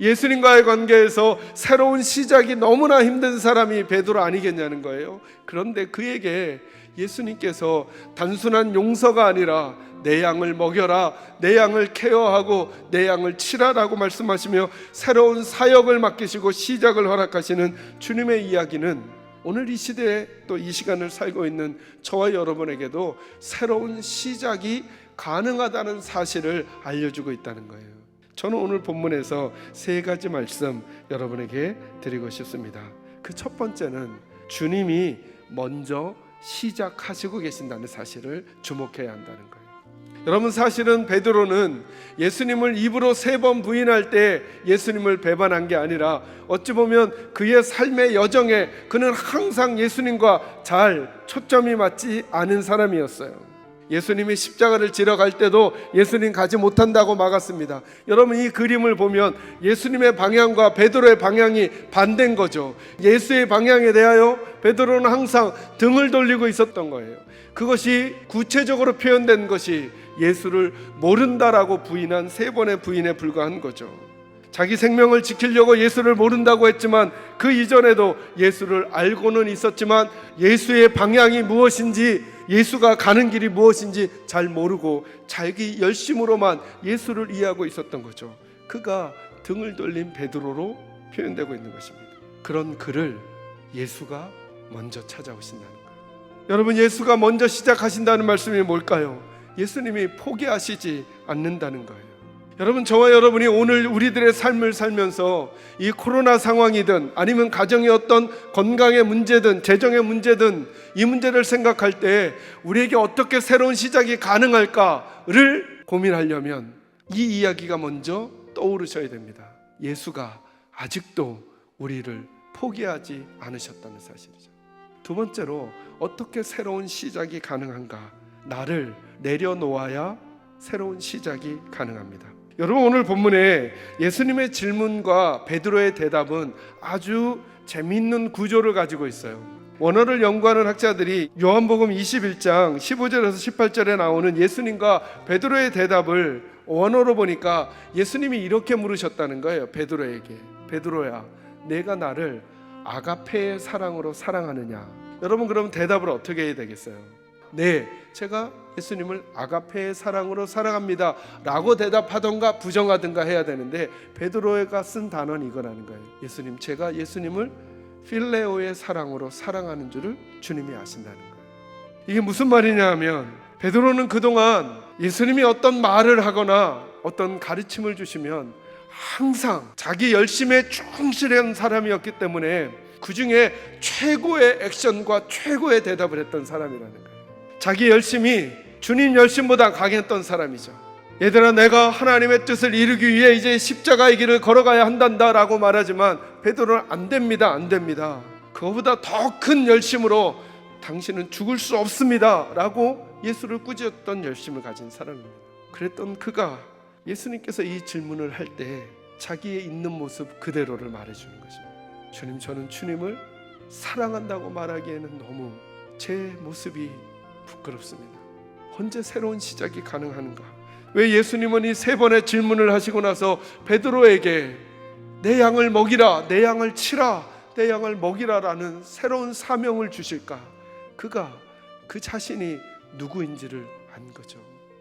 예수님과의 관계에서 새로운 시작이 너무나 힘든 사람이 베드로 아니겠냐는 거예요. 그런데 그에게 예수님께서 단순한 용서가 아니라 내 양을 먹여라, 내 양을 케어하고 내 양을 치라라고 말씀하시며 새로운 사역을 맡기시고 시작을 허락하시는 주님의 이야기는 오늘 이 시대에 또 이 시간을 살고 있는 저와 여러분에게도 새로운 시작이 가능하다는 사실을 알려주고 있다는 거예요. 저는 오늘 본문에서 세 가지 말씀 여러분에게 드리고 싶습니다. 그 첫 번째는 주님이 먼저 시작하시고 계신다는 사실을 주목해야 한다는 거예요. 여러분 사실은 베드로는 예수님을 입으로 세 번 부인할 때 예수님을 배반한 게 아니라 어찌 보면 그의 삶의 여정에 그는 항상 예수님과 잘 초점이 맞지 않은 사람이었어요. 예수님이 십자가를 지러 갈 때도 예수님 가지 못한다고 막았습니다. 여러분 이 그림을 보면 예수님의 방향과 베드로의 방향이 반대인 거죠. 예수의 방향에 대하여 베드로는 항상 등을 돌리고 있었던 거예요. 그것이 구체적으로 표현된 것이 예수를 모른다라고 부인한 세 번의 부인에 불과한 거죠. 자기 생명을 지키려고 예수를 모른다고 했지만 그 이전에도 예수를 알고는 있었지만 예수의 방향이 무엇인지 예수가 가는 길이 무엇인지 잘 모르고 자기 열심으로만 예수를 이해하고 있었던 거죠. 그가 등을 돌린 베드로로 표현되고 있는 것입니다. 그런 그를 예수가 먼저 찾아오신다는 거예요. 여러분 예수가 먼저 시작하신다는 말씀이 뭘까요? 예수님이 포기하시지 않는다는 거예요. 여러분 저와 여러분이 오늘 우리들의 삶을 살면서 이 코로나 상황이든 아니면 가정의 어떤 건강의 문제든 재정의 문제든 이 문제를 생각할 때 우리에게 어떻게 새로운 시작이 가능할까를 고민하려면 이 이야기가 먼저 떠오르셔야 됩니다. 예수가 아직도 우리를 포기하지 않으셨다는 사실이죠. 두 번째로 어떻게 새로운 시작이 가능한가? 나를 내려놓아야 새로운 시작이 가능합니다. 여러분 오늘 본문에 예수님의 질문과 베드로의 대답은 아주 재미있는 구조를 가지고 있어요. 원어를 연구하는 학자들이 요한복음 21장 15절에서 18절에 나오는 예수님과 베드로의 대답을 원어로 보니까 예수님이 이렇게 물으셨다는 거예요. 베드로에게. 베드로야, 내가 나를 아가페의 사랑으로 사랑하느냐? 여러분 그럼 대답을 어떻게 해야 되겠어요? 네, 제가 예수님을 아가페의 사랑으로 사랑합니다. 라고 대답하던가 부정하든가 해야 되는데 베드로가 쓴 단어는 이거라는 거예요. 예수님, 제가 예수님을 필레오의 사랑으로 사랑하는 줄을 주님이 아신다는 거예요. 이게 무슨 말이냐 하면 베드로는 그동안 예수님이 어떤 말을 하거나 어떤 가르침을 주시면 항상 자기 열심에 충실한 사람이었기 때문에 그 중에 최고의 액션과 최고의 대답을 했던 사람이라는 거예요. 자기 열심이 주님 열심보다 강했던 사람이죠. 얘들아 내가 하나님의 뜻을 이루기 위해 이제 십자가의 길을 걸어가야 한단다라고 말하지만 베드로는 안 됩니다. 안 됩니다. 그거보다 더 큰 열심으로 당신은 죽을 수 없습니다라고 예수를 꾸짖었던 열심을 가진 사람입니다. 그랬던 그가 예수님께서 이 질문을 할 때 자기의 있는 모습 그대로를 말해 주는 것입니다. 주님 저는 주님을 사랑한다고 말하기에는 너무 제 모습이 부끄럽습니다. 언제 새로운 시작이 가능한가? 왜 예수님은 이 세 번의 질문을 하시고 나서 베드로에게 내 양을 먹이라, 내 양을 치라, 내 양을 먹이라라는 새로운 사명을 주실까? 그가 그 자신이 누구인지를 안 거죠.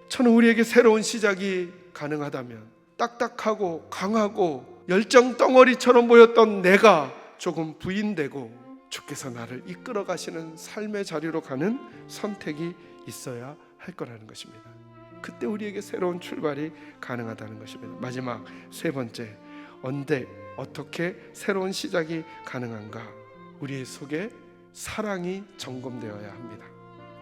저는 우리에게 새로운 시작이 가능하다면 딱딱하고 강하고 열정 덩어리처럼 보였던 내가 조금 부인되고 주께서 나를 이끌어 가시는 삶의 자리로 가는 선택이 있어야 할 거라는 것입니다. 그때 우리에게 새로운 출발이 가능하다는 것입니다. 마지막 세 번째, 언제 어떻게 새로운 시작이 가능한가? 우리 속에 사랑이 점검되어야 합니다.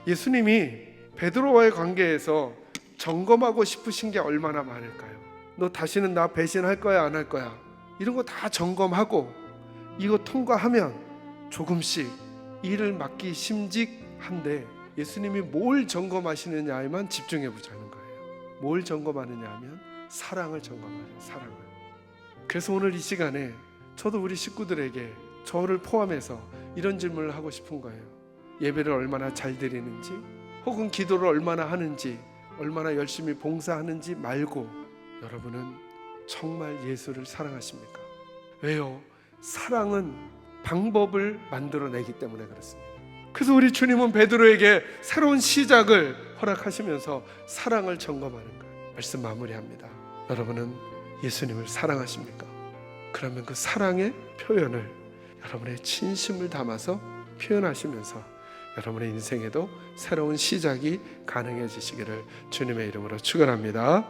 예수님이 베드로와의 관계에서 점검하고 싶으신 게 얼마나 많을까요? 너 다시는 나 배신할 거야 안 할 거야? 이런 거 다 점검하고 이거 통과하면 조금씩 일을 맡기 심직한데 예수님이 뭘 점검하시느냐에만 집중해 보자는 거예요. 뭘 점검하느냐 하면 사랑을 점검하는 사랑을. 그래서 오늘 이 시간에 저도 우리 식구들에게 저를 포함해서 이런 질문을 하고 싶은 거예요. 예배를 얼마나 잘 드리는지, 혹은 기도를 얼마나 하는지, 얼마나 열심히 봉사하는지 말고 여러분은 정말 예수를 사랑하십니까? 왜요? 사랑은 방법을 만들어내기 때문에 그렇습니다. 그래서 우리 주님은 베드로에게 새로운 시작을 허락하시면서 사랑을 점검하는 거예요. 말씀 마무리합니다. 여러분은 예수님을 사랑하십니까? 그러면 그 사랑의 표현을 여러분의 진심을 담아서 표현하시면서 여러분의 인생에도 새로운 시작이 가능해지시기를 주님의 이름으로 축원합니다.